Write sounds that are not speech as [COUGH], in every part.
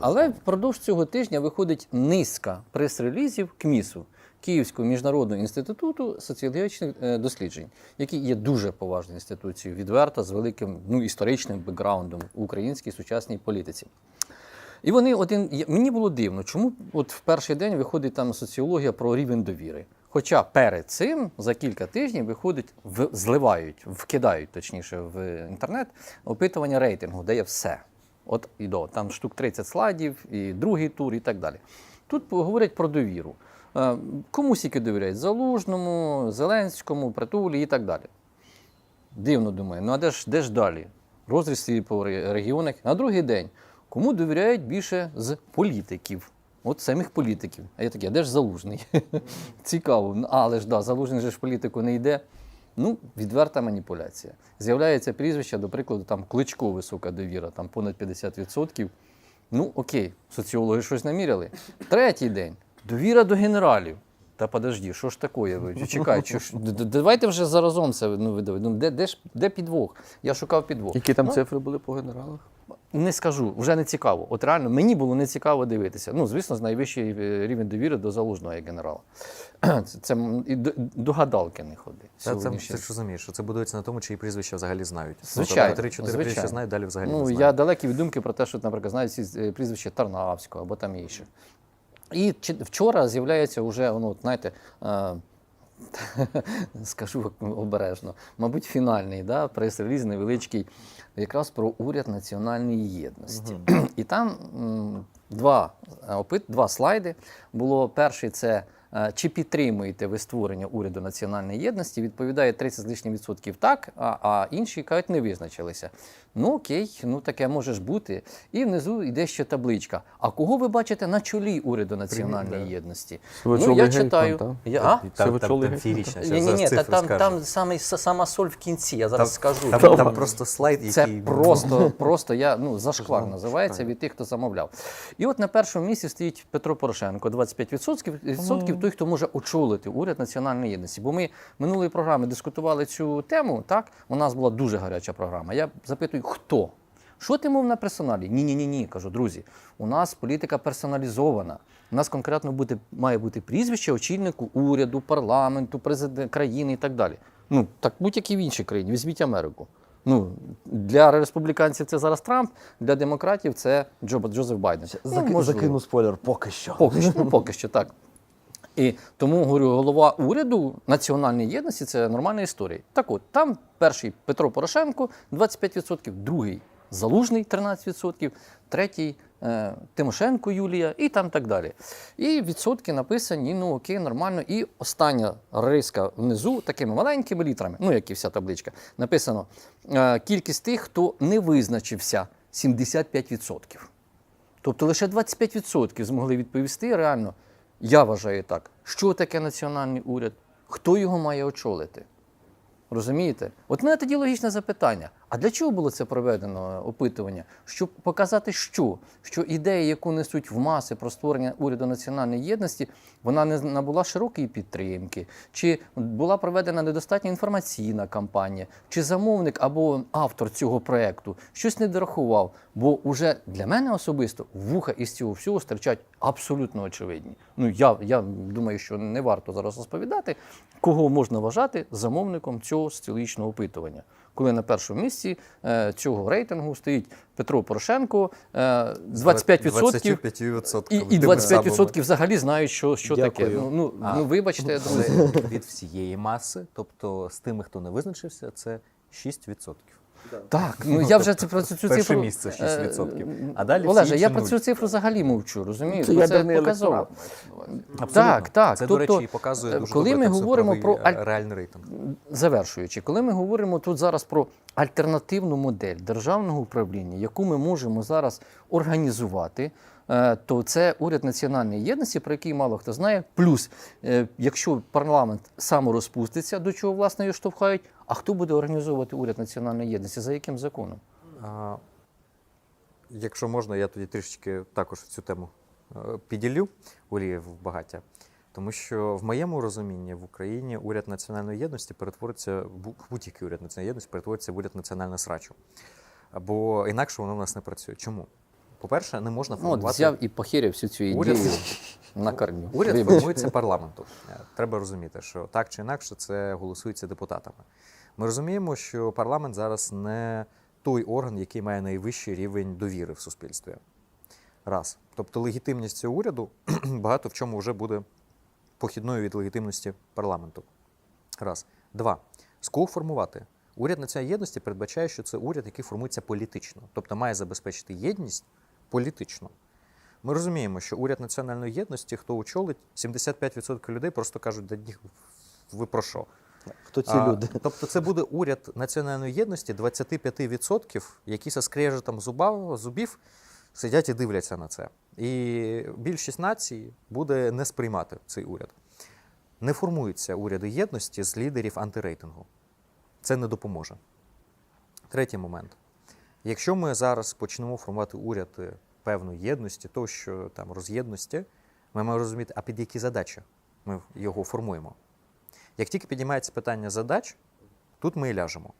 Але впродовж цього тижня виходить низка прес-релізів КМІСу Київського міжнародного інституту соціологічних е, досліджень, який є дуже поважною інституцією, відверто з великим ну, історичним бекграундом в українській сучасній політиці. І вони один мені було дивно, чому от в перший день виходить там соціологія про рівень довіри. Хоча перед цим за кілька тижнів виходить, в, зливають, вкидають точніше в інтернет опитування рейтингу, де є все. От і до там штук 30 слайдів, і другий тур, і так далі. Тут говорять про довіру. Е, Кому скільки довіряють? Залужному, Зеленському, Притулі і так далі. Дивно думаю, ну а де ж, де ж далі? Розріз по регіонах. На другий день. Кому довіряють більше з політиків? От самих політиків. А я такий, а де ж залужний? [LAUGHS] Цікаво. Ну, Але ж да, залужний же ж політику не йде. Ну, відверта маніпуляція. З'являється прізвище, до прикладу, там Кличко висока довіра, там понад 50%. Ну, окей, соціологи щось наміряли. Третій день. Довіра до генералів. Та подожди, що ж таке? Ви чекай, що ж, давайте вже заразом це ну, видавити. Ну, де, де ж де підвох? Я шукав підвох. Які там Ну, цифри були по генералах? не скажу, вже не цікаво. От реально мені було не цікаво дивитися. Ну, звісно, з найвищий е, рівень довіри до залужного як генерала. [CLEARS THROAT] Це, це і до, до гадалки не ходи. Та це, ти ж розумієш, що це будується на тому, чиї прізвища взагалі знають. Звичайно, Три-чотири прізвища знають, далі взагалі Ну, не я знають. далекий від думки про те, що, наприклад, знають всі е, прізвище Тарнавського або там інше. І вчора з'являється вже, ну, знаєте, е, [LAUGHS] скажу обережно, мабуть, фінальний да, прес-реліз невеличкий, якраз про уряд національної єдності. І там два, е, опит, два слайди. Було перший це. Е, Чи підтримуєте ви створення уряду національної єдності? Відповідає 30 з лишнім відсотків так, а, а інші кажуть, не визначилися. Ну окей, ну таке може ж бути. І внизу йде ще табличка. А кого ви бачите на чолі уряду національної да. єдності? Ну, я читаю. та? Я, а? Там, там, там фірічна, Ні, ні, ні, та, там, там саме, сама соль в кінці, я зараз скажу. Там, Там- там просто слайд, це просто, [LAUGHS] просто я, ну, зашквар Зашквар. називається від тих, хто замовляв. І от на першому місці стоїть Петро Порошенко, 25%, відсотків той, хто може очолити уряд національної єдності. Бо ми минулої програми дискутували цю тему, так? У нас була дуже гаряча програма. Я запитую, хто? Що ти мов на персоналі? Ні, ні, ні, ні. Кажу, друзі, у нас політика персоналізована. У нас конкретно буде, має бути прізвище очільнику уряду, парламенту, президента країни і так далі. Ну, так будь-якій в іншій країні. Візьміть Америку. Ну, для республіканців це зараз Трамп, для демократів це Джо, Джозеф Байден. Ну, Зак- можливо. Закину спойлер, поки що. Поки що, ну, поки що так. І тому говорю, голова уряду національної єдності це нормальна історія. Так от, там перший Петро Порошенко 25%, другий Залужний 13%, третій е, Тимошенко Юлія і там так далі. І відсотки написані, ну окей, нормально. І остання риска внизу такими маленькими літрами, ну як і вся табличка, написано е, кількість тих, хто не визначився 75%. Тобто лише 25% змогли відповісти реально. Я вважаю так, що таке національний уряд, хто його має очолити. Розумієте? От мене тоді логічне запитання: а для чого було це проведено опитування? Щоб показати, що? Що ідея, яку несуть в маси про створення уряду національної єдності, вона не набула широкої підтримки, чи була проведена недостатня інформаційна кампанія, чи замовник або автор цього проекту щось не дорахував. Бо уже для мене особисто вуха із цього всього стирчать абсолютно очевидні. Ну я, я думаю, що не варто зараз розповідати, кого можна вважати замовником цього соціологічного опитування. Коли на першому місці е, цього рейтингу стоїть Петро Порошенко, е, 25%, 25% і, і тими самими. 25% взагалі знають, що, що таке. Ну, ну, А. ну вибачте, друзі. Це від всієї маси, тобто з тими, хто не визначився, це 6%. Так, ну я вже це про цю Перше цифру. місце е, 6%. А далі Олеже, я про цю цифру взагалі мовчу, розумієте? Це ядерний показово. Так, так. Це, Тобто, до речі, і показує е, дуже коли добре ми говоримо про е, аль- реальний рейтинг. завершуючи, коли ми говоримо тут зараз про альтернативну модель державного управління, яку ми можемо зараз організувати, е, то це уряд національної єдності, про який мало хто знає. Плюс, е, якщо парламент саморозпуститься, до чого власне його штовхають, а хто буде організовувати уряд національної єдності? За яким законом? А, Якщо можна, я тоді трішечки також цю тему е, піділю Олієв багаття. Тому що в моєму розумінні в Україні уряд національної єдності перетвориться будь-який уряд національної єдності перетвориться в уряд національного срачу. Бо інакше воно в нас не працює. Чому? По-перше, не можна Ну, от формувати. взяв і похерив всю цю Уряд- [LAUGHS] на корню. Уряд Вибач. формується [LAUGHS] парламентом. Е, Треба розуміти, що так чи інакше це голосується депутатами. Ми розуміємо, що парламент зараз не той орган, який має найвищий рівень довіри в суспільстві. Раз. Тобто легітимність цього уряду [CLEARS THROAT] багато в чому вже буде похідною від легітимності парламенту. Раз. Два. З кого формувати? Уряд національної єдності передбачає, що це уряд, який формується політично, тобто має забезпечити єдність політично. Ми розуміємо, що уряд національної єдності, хто очолить, 75% людей просто кажуть, да ні, ви про що? Хто ці А, люди? Тобто це буде уряд національної єдності 25%, які со скрежетом зуба, зубів сидять і дивляться на це. І більшість націй буде не сприймати цей уряд. Не формуються уряди єдності з лідерів антирейтингу. Це не допоможе. Третій момент. Якщо ми зараз почнемо формувати уряд е, певної єдності, тощо там роз'єдності, ми маємо розуміти, а під які задачі ми його формуємо. Як тільки піднімається питання задач, тут ми і ляжемо.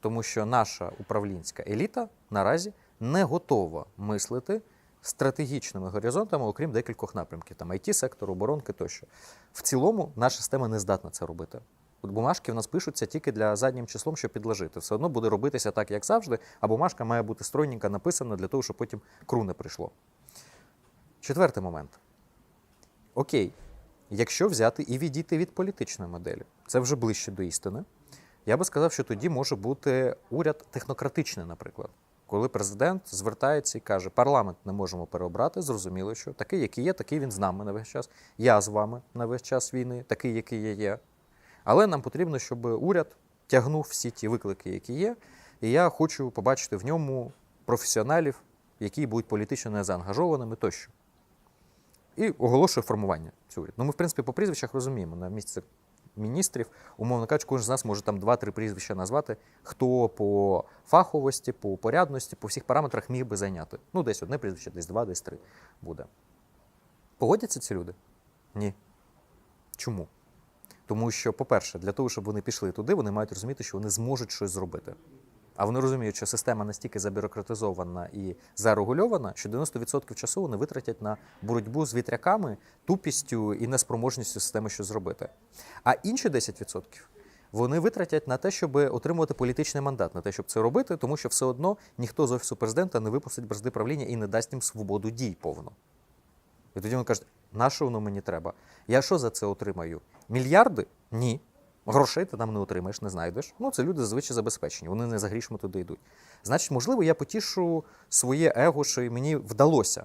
Тому що наша управлінська еліта наразі не готова мислити стратегічними горизонтами, окрім декількох напрямків, там it сектор, оборонки тощо. В цілому наша система не здатна це робити. От бумажки в нас пишуться тільки для заднім числом, щоб підложити. Все одно буде робитися так, як завжди, а бумажка має бути стройненько написана для того, щоб потім кру не прийшло. Четвертий момент. Окей, якщо взяти і відійти від політичної моделі, це вже ближче до істини. Я би сказав, що тоді може бути уряд технократичний, наприклад. Коли президент звертається і каже, парламент не можемо переобрати, зрозуміло, що такий, який є, такий він з нами на весь час. Я з вами на весь час війни, такий, який я є. Але нам потрібно, щоб уряд тягнув всі ті виклики, які є. І я хочу побачити в ньому професіоналів, які будуть політично не заангажованими тощо. І оголошує формування цього уряду. Ну, ми, в принципі, по прізвищах розуміємо на місце міністрів, умовно кажучи, кожен з нас може там два-три прізвища назвати, хто по фаховості, по порядності, по всіх параметрах міг би зайняти. Ну, десь одне прізвище, десь два, десь три буде. Погодяться ці люди? Ні. Чому? Тому що, по-перше, для того, щоб вони пішли туди, вони мають розуміти, що вони зможуть щось зробити. А вони розуміють, що система настільки забюрократизована і зарегульована, що 90% часу вони витратять на боротьбу з вітряками, тупістю і неспроможністю системи щось зробити. А інші 10% вони витратять на те, щоб отримувати політичний мандат, на те, щоб це робити, тому що все одно ніхто з офісу президента не випустить бразди правління і не дасть їм свободу дій повну. І тоді вони кажуть, на що воно мені треба? Я що за це отримаю? Мільярди? Ні. Грошей ти там не отримаєш, не знайдеш. Ну, це люди зазвичай забезпечені, вони не за грішми туди йдуть. Значить, можливо, я потішу своє его, що й мені вдалося.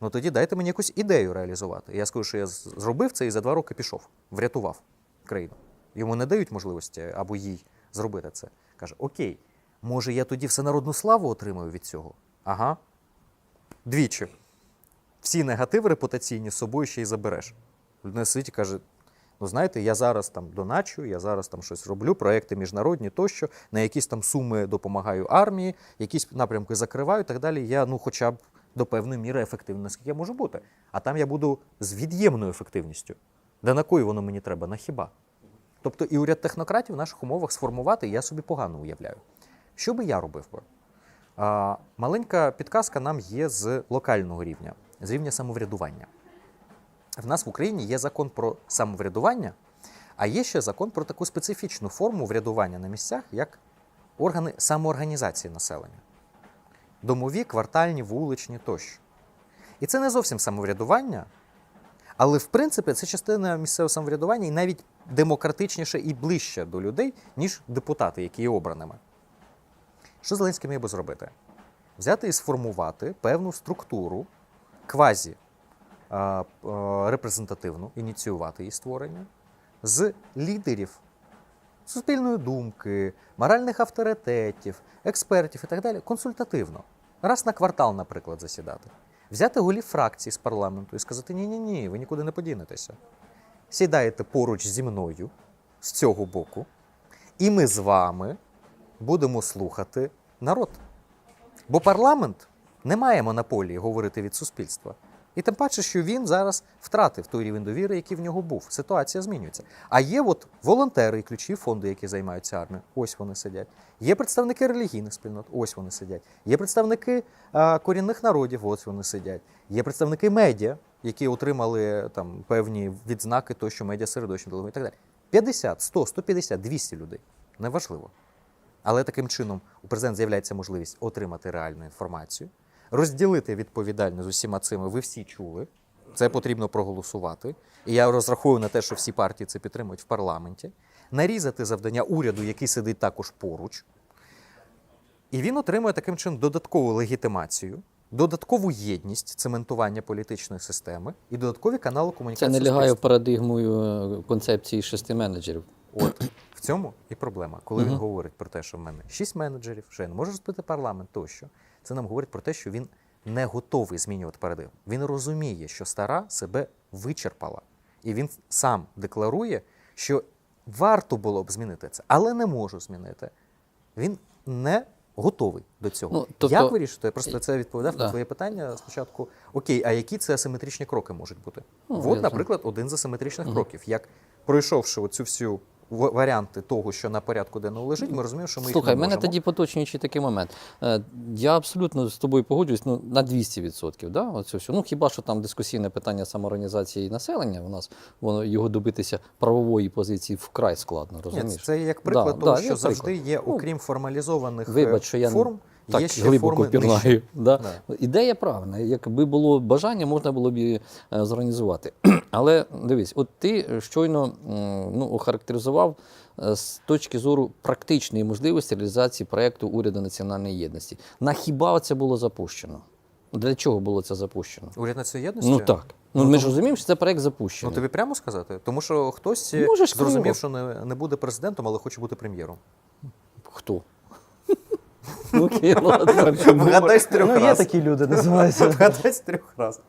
Ну тоді дайте мені якусь ідею реалізувати. Я скажу, що я зробив це і за два роки пішов, врятував країну. Йому не дають можливості або їй зробити це. Каже: Окей, може, я тоді всенародну славу отримаю від цього? Ага. Двічі. Всі негативи репутаційні з собою ще й забереш. Людина сидить і каже: ну знаєте, я зараз там доначу, я зараз там щось роблю, проекти міжнародні тощо, на якісь там суми допомагаю армії, якісь напрямки закриваю і так далі. Я ну хоча б до певної міри ефективний, наскільки я можу бути. А там я буду з від'ємною ефективністю. Да на кої воно мені треба? На хіба? Тобто і уряд технократів в наших умовах сформувати я собі погано уявляю. Що би я робив би? А, маленька підказка нам є з локального рівня, з рівня самоврядування. В нас в Україні є закон про самоврядування, а є ще закон про таку специфічну форму врядування на місцях, як органи самоорганізації населення. Домові, квартальні, вуличні тощо. І це не зовсім самоврядування, але в принципі це частина місцевого самоврядування і навіть демократичніше і ближче до людей, ніж депутати, які є обраними. Що Зеленський міг би зробити? Взяти і сформувати певну структуру квазі а, а, репрезентативну, ініціювати її створення з лідерів суспільної думки, моральних авторитетів, експертів і так далі, консультативно. Раз на квартал, наприклад, засідати. Взяти голів фракцій з парламенту і сказати: ні-ні ні, ви нікуди не подінетеся. Сідаєте поруч зі мною з цього боку, і ми з вами будемо слухати народ. Бо парламент не має монополії говорити від суспільства. І тим паче, що він зараз втратив той рівень довіри, який в нього був. Ситуація змінюється. А є от волонтери і ключові фонди, які займаються армією. Ось вони сидять. Є представники релігійних спільнот, ось вони сидять. Є представники а, корінних народів, ось вони сидять. Є представники медіа, які отримали там певні відзнаки, то що медіа середовище і так далі. 50, 100, 150, 200 людей. Неважливо. Але таким чином у президента з'являється можливість отримати реальну інформацію, розділити відповідальність з усіма цими. Ви всі чули. Це потрібно проголосувати. І я розраховую на те, що всі партії це підтримують в парламенті, нарізати завдання уряду, який сидить також поруч. І він отримує таким чином додаткову легітимацію, додаткову єдність цементування політичної системи і додаткові канали Це комунікації. не з лягає в парадигмою е, концепції шести менеджерів. От в цьому і проблема. Коли він говорить про те, що в мене шість менеджерів, що я не можу розбити парламент тощо, це нам говорить про те, що він не готовий змінювати парадигму. Він розуміє, що стара себе вичерпала, і він сам декларує, що варто було б змінити це, але не можу змінити. Він не готовий до цього. Ну, тобто- Як вирішити? Я просто це відповідав Да. на твоє питання спочатку. Окей, а які це асиметричні кроки можуть бути? Ну, От, наприклад, один з асиметричних кроків. Як пройшовши оцю всю варіанти того, що на порядку денного лежить, ми розуміємо, що ми Слухай, їх не мене можемо. тоді поточнюючи такий момент. Е, Я абсолютно з тобою погоджуюсь ну, на 200%. Да? Оце все. Ну, хіба що там дискусійне питання самоорганізації населення, у нас воно його добитися правової позиції вкрай складно, Ні, це як приклад Да, того, да, що як завжди приклад. є, Ну, окрім формалізованих Вибач, е, що я форм, так є ще глибоко форми пірнаю. Да. Да. Ідея правильна. Якби було бажання, можна було б її е, зорганізувати. [CLEARS THROAT] Але дивись, от ти щойно ну, охарактеризував е, з точки зору практичної можливості реалізації проєкту уряду національної єдності. На хіба це було запущено? Для чого було це запущено? Уряд національної єдності? Ну так. Ну, Ну, ми ж розуміємо, що це проєкт Ну тобі прямо сказати? Тому що хтось Можеш зрозумів, криво. що не, не буде президентом, але хоче бути прем'єром. Хто? Окей, ладно. Вгадай з трьох Ну, є раз. такі люди, називаються. Вгадай з трьох раз.